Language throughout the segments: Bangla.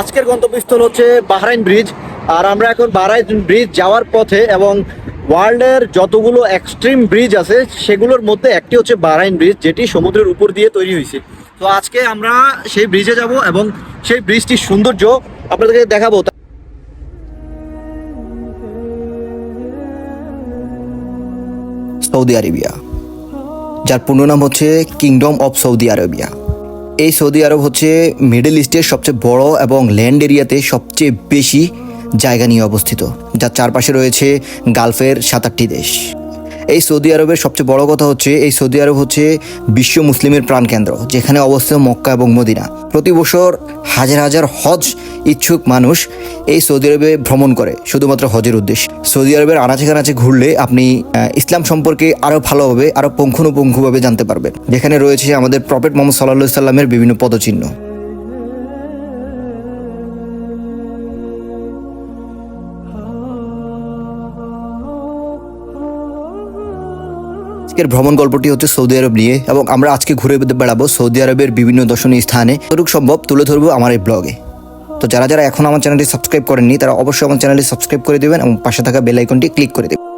আজকের গন্তব্যস্থল হচ্ছে বাহরাইন ব্রিজ। আর আমরা এখন বাহরাইন ব্রিজ যাওয়ার পথে এবং ওয়ার্ল্ডের যতগুলো এক্সট্রিম ব্রিজ আছে, সেগুলোর মধ্যে একটি হচ্ছে বাহরাইন ব্রিজ, যেটি সমুদ্রের উপর দিয়ে তৈরি হয়েছে। তো আজকে আমরা সেই ব্রিজে যাব এবং সেই ব্রিজটির সৌন্দর্য আপনাদেরকে দেখাবো। সৌদি আরেবিয়া, যার পূর্ণ নাম হচ্ছে কিংডম অফ সৌদি আরেবিয়া এই সৌদি আরব হচ্ছে মিডল ইস্টের সবচেয়ে বড় এবং ল্যান্ড এরিয়াতে সবচেয়ে বেশি জায়গা নিয়ে অবস্থিত, যার চারপাশে রয়েছে গালফের সাত আটটি দেশ। এই সৌদি আরবের সবচেয়ে বড় কথা হচ্ছে, এই সৌদি আরব হচ্ছে বিশ্ব মুসলিমের প্রাণকেন্দ্র, যেখানে অবস্থিত মক্কা এবং মদিনা। প্রতি বছর হাজার হাজার হজ ইচ্ছুক মানুষ এই সৌদি আরবে ভ্রমণ করে, শুধুমাত্র হজের উদ্দেশ্যে। সৌদি আরবের আনাচে কানাচে ঘুরলে আপনি ইসলাম সম্পর্কে আরও ভালোভাবে আরও পুঙ্খানুপুঙ্খভাবে জানতে পারবেন। যেখানে রয়েছে আমাদের প্রফেট মোহাম্মদ সাল্লাহ সাল্লামের বিভিন্ন পদচিহ্ন। আজকের ভ্রমণ গল্পটি হচ্ছে সৌদি আরব নিয়ে, এবং আমরা আজকে ঘুরে বেড়াবো সৌদি আরবের বিভিন্ন দর্শনীয় স্থানে। যতটুকু সম্ভব তুলে ধরবো আমার এই ব্লগে তো যারা যারা এখন আমার চ্যানেলটি সাবস্ক্রাইব করেননি, তারা অবশ্যই আমার চ্যানেলটি সাবস্ক্রাইব করে দেবেন এবং পাশে থাকা বেল আইকনটি ক্লিক করে দেবেন।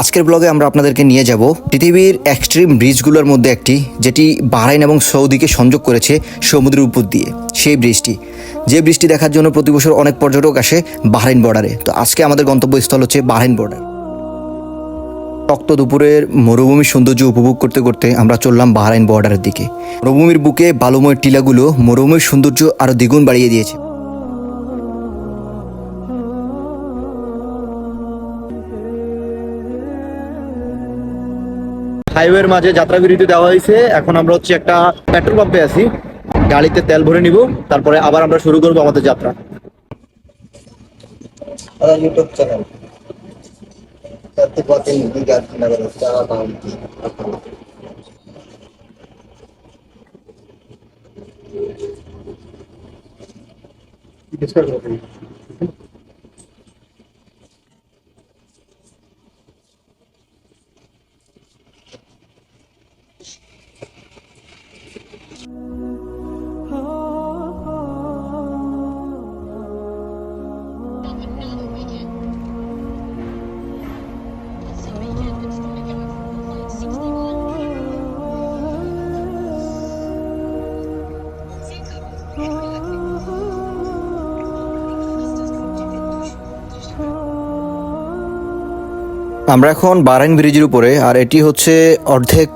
আজকের ব্লগে আমরা আপনাদেরকে নিয়ে যাব পৃথিবীর এক্সট্রিম ব্রিজগুলোর মধ্যে একটি, যেটি বাহরাইন এবং সৌদিকে সংযোগ করেছে সমুদ্রের উপর দিয়ে। সেই ব্রিজটি যে ব্রিজটি দেখার জন্য প্রতি বছর অনেক পর্যটক আসে বাহরাইন বর্ডারে তো আজকে আমাদের গন্তব্যস্থল হচ্ছে বাহরাইন বর্ডার রক্ত দুপুরের মরুভূমির সৌন্দর্য উপভোগ করতে করতে আমরা চললাম বাহরাইন বর্ডারের দিকে। মরুভূমির বুকে বালুময় টিলাগুলো মরুভূমির সৌন্দর্য আরও দ্বিগুণ বাড়িয়ে দিয়েছে। হাইওয়ের মাঝে যাত্রা বিরতি দেওয়া হয়েছে। এখন আমরা হচ্ছে একটা পেট্রোল পাম্পে আছি। গাড়িতে তেল ভরে নিব তারপরে আবার আমরা শুরু করব আমাদের যাত্রা। ইউটিউব চ্যানেল আমরা এখন বাহরাইন ব্রিজের উপরে, আর এটি হচ্ছে অর্ধেক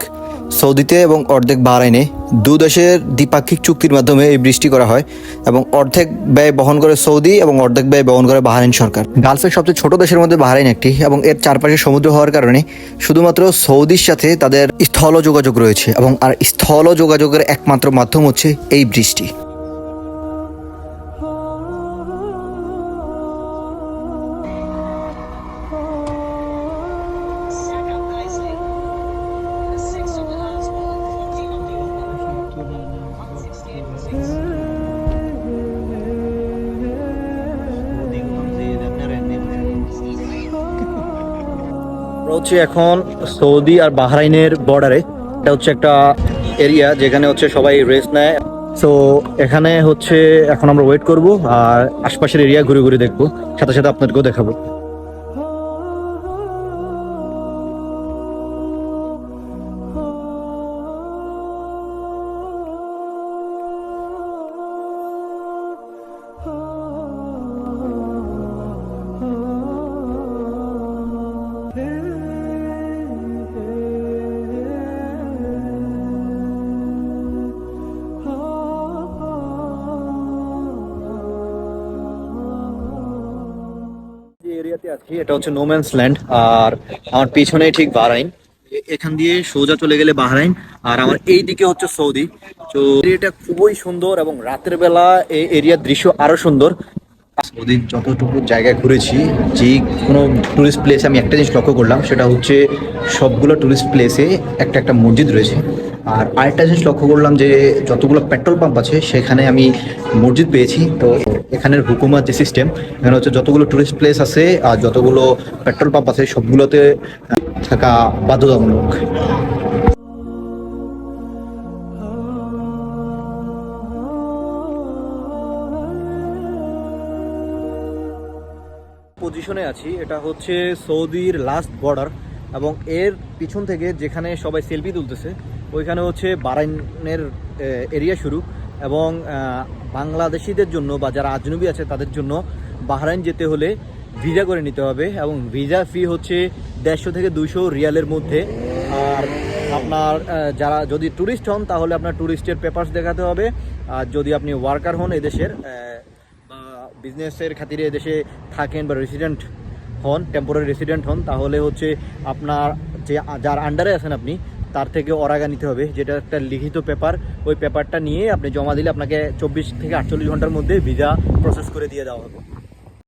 সৌদিতে এবং অর্ধেক বাহরাইনে। দু দেশের দ্বিপাক্ষিক চুক্তির মাধ্যমে এই বৃষ্টি করা হয় এবং অর্ধেক ব্যয় বহন করে সৌদি এবং অর্ধেক ব্যয় বহন করে বাহরাইন সরকার। গালফের সবচেয়ে ছোট দেশের মধ্যে বাহরাইন একটি এবং এর চারপাশে সমুদ্র হওয়ার কারণে শুধুমাত্র সৌদির সাথে তাদের স্থল যোগাযোগ রয়েছে এবং আর স্থল যোগাযোগের একমাত্র মাধ্যম হচ্ছে এই বৃষ্টি আমরা হচ্ছে এখন সৌদি আর বাহরাইনের বর্ডারে এটা হচ্ছে একটা এরিয়া যেখানে হচ্ছে সবাই রেস্ট নেয়। সো এখানে হচ্ছে এখন আমরা ওয়েট করব আর আশপাশের এরিয়া ঘুরে ঘুরে দেখব। সাথে সাথে আপনাদেরকেও দেখাবো। এরিয়াতে আছি, এটা হচ্ছে নোম্যান্স ল্যান্ড আর আমার পিছনে ঠিক বাহরাইন। এখান দিয়ে সোজা চলে গেলে বাহরাইন, আর আমার এই দিকে হচ্ছে সৌদি। তো এরিয়াটা খুবই সুন্দর এবং রাতের বেলা এই এরিয়ার দৃশ্য আরও সুন্দর। সৌদির যতটুকু জায়গায় ঘুরেছি, যে কোনো টুরিস্ট প্লেসে আমি একটা জিনিস লক্ষ্য করলাম, সেটা হচ্ছে সবগুলো টুরিস্ট প্লেসে একটা একটা মসজিদ রয়েছে। আর আরেকটা জিনিস লক্ষ্য করলাম যে যতগুলো পেট্রোল পাম্প আছে, সেখানে আমি মসজিদ পেয়েছি। তো এখানের হুকুমার যে সিস্টেম এখানে হচ্ছে যতগুলো টুরিস্ট প্লেস আছে আর যতগুলো পেট্রোল পাম্প আছে, সবগুলোতে থাকা বাধ্যতামূলক। পজিশনে আছি, এটা হচ্ছে সৌদির লাস্ট বর্ডার এবং এর পিছন থেকে যেখানে সবাই সেলফি তুলতেছে ওইখানে হচ্ছে বারাইনের এরিয়া শুরু এবং বাংলাদেশিদের জন্য বা যারা আজনবী আছে তাদের জন্য বাহরাইন যেতে হলে ভিসা করে নিতে হবে এবং ভিসা ফি হচ্ছে দেড়শো থেকে দুশো রিয়ালের মধ্যে। আর আপনার যারা যদি ট্যুরিস্ট হন তাহলে আপনার ট্যুরিস্টের পেপারস দেখাতে হবে। আর যদি আপনি ওয়ার্কার হন এদেশের বিজনেসের খাতিরে এদেশে থাকেন বা রেসিডেন্ট হন, টেম্পোরারি রেসিডেন্ট হন, তাহলে হচ্ছে আপনার যে, যার আন্ডারে আছেন আপনি তার থেকে অরাগা নিতে হবে। যেটা একটা লিখিত পেপার, ওই পেপারটা নিয়ে আপনি জমা দিলে আপনাকে চব্বিশ থেকে আটচল্লিশ ঘণ্টার মধ্যে ভিজা প্রসেস করে দিয়ে দেওয়া হবে।